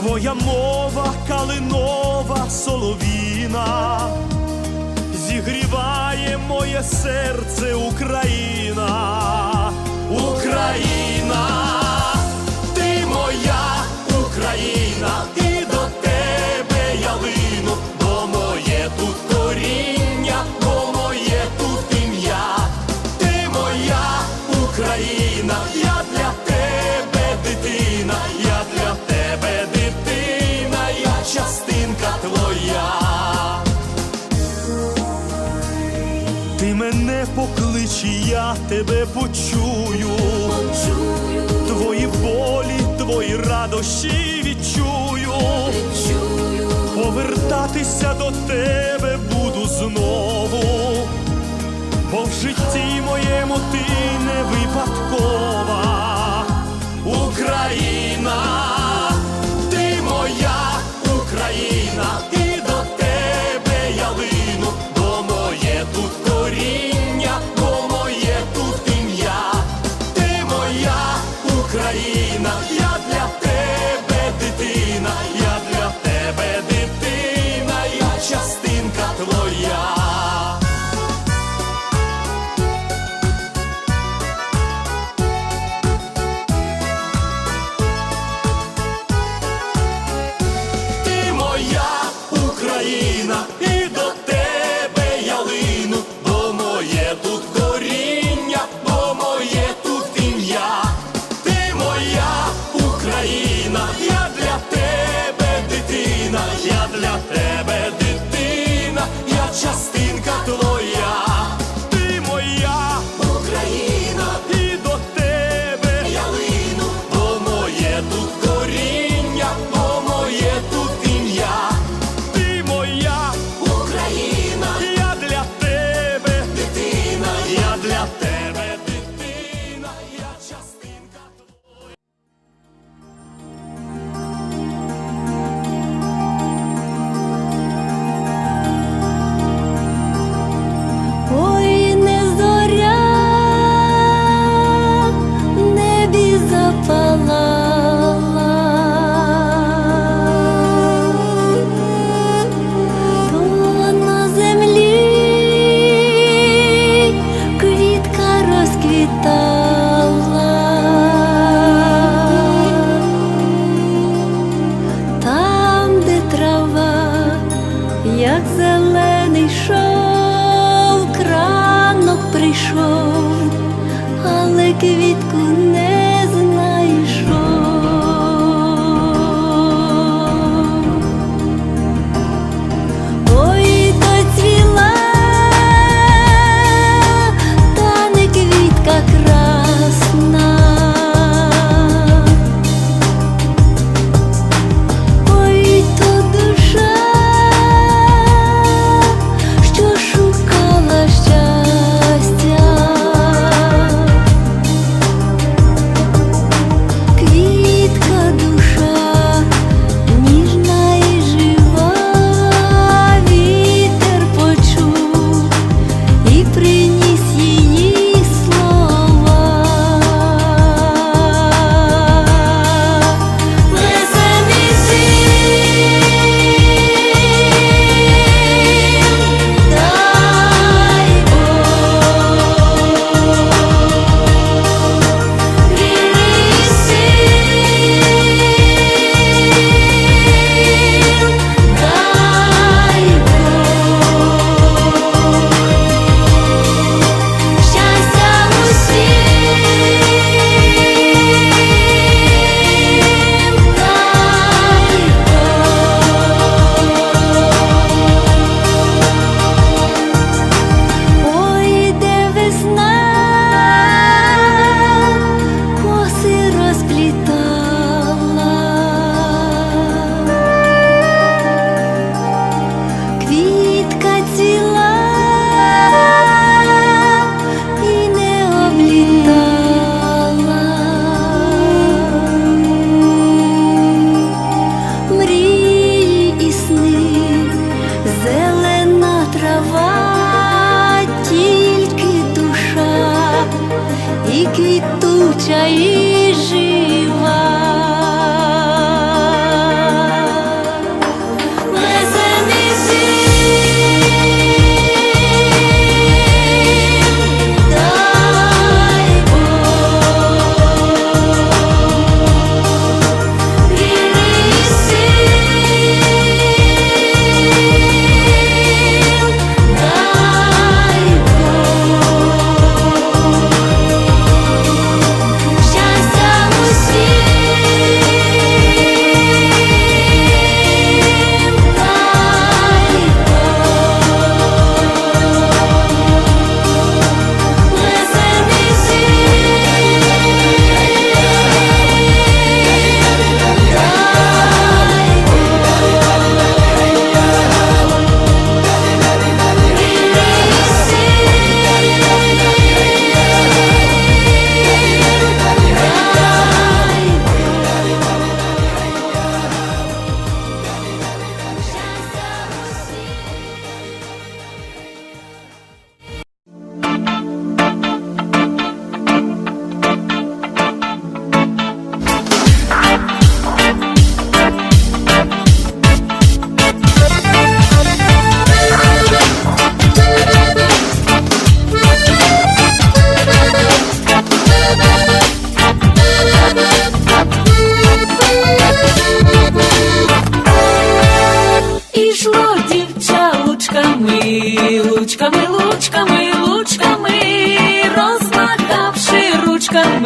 твоя мова калинова соловіна, зігріває моє серце Україна, Україна. я тебе почую, почую. твої болі, твої радощі відчую. відчую, повертатися до тебе буду знову, бо в житті моєму ти.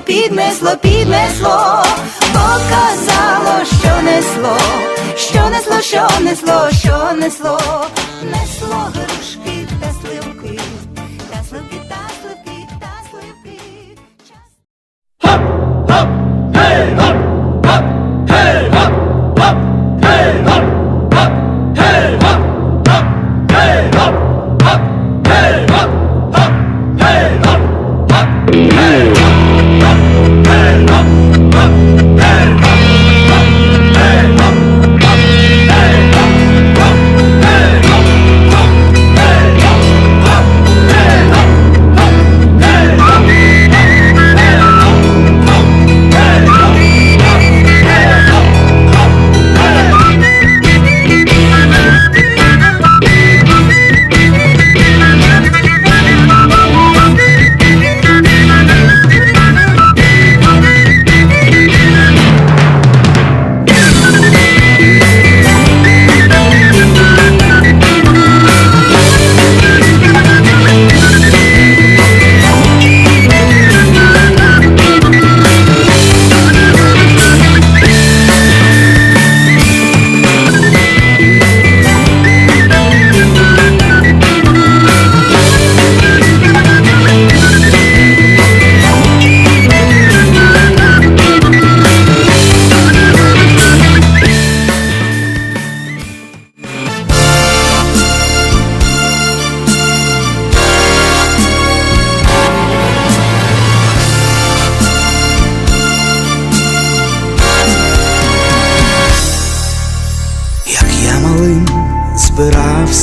піднесло, піднесло, піднесло, показало, що несло, що несло, що несло, що несло, несло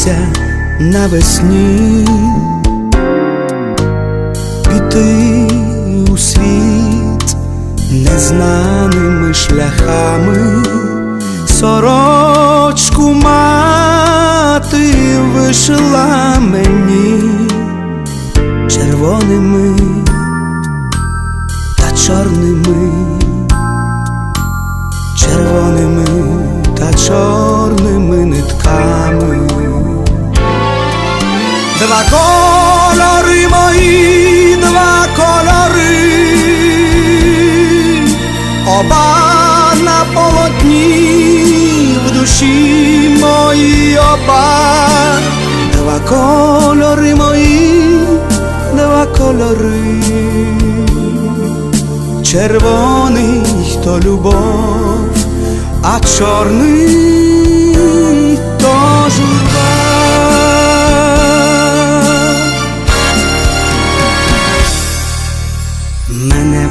збирався навесні піти у світ незнаними шляхами, сорочку мати вишила мені червоними та чорними червоними та чорними нитками. Два кольори мої, два кольори, оба на полотні в душі мої оба, два кольори мої, два кольори червоний то любов, а чорний то журба.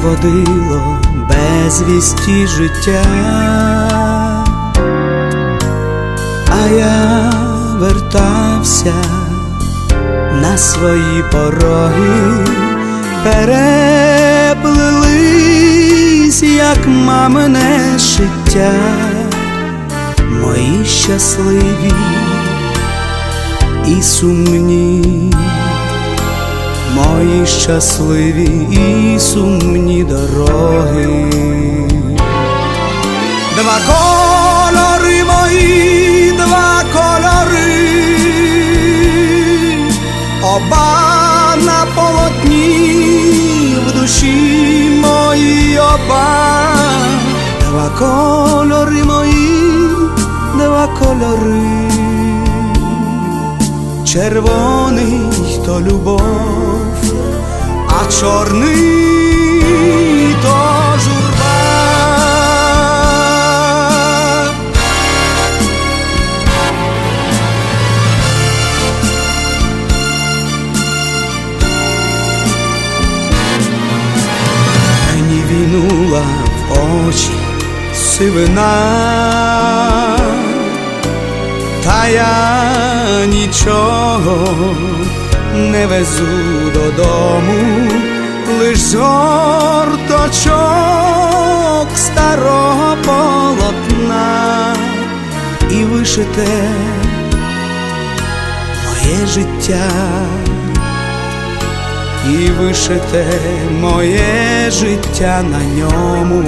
Водило безвісті життя, а я вертався на свої пороги, переплились, як мамине шиття, мої щасливі і сумні, мої щасливі і сумні дороги. Два кольори мої, два кольори, оба на полотні в душі мої оба, два кольори мої, два кольори, червоний то любов, а чорний то журба. Мені вінула в очі сивина, та я нічого не везу додому, лиш жорточок старого полотна і вишите моє життя, і вишите моє життя на ньому.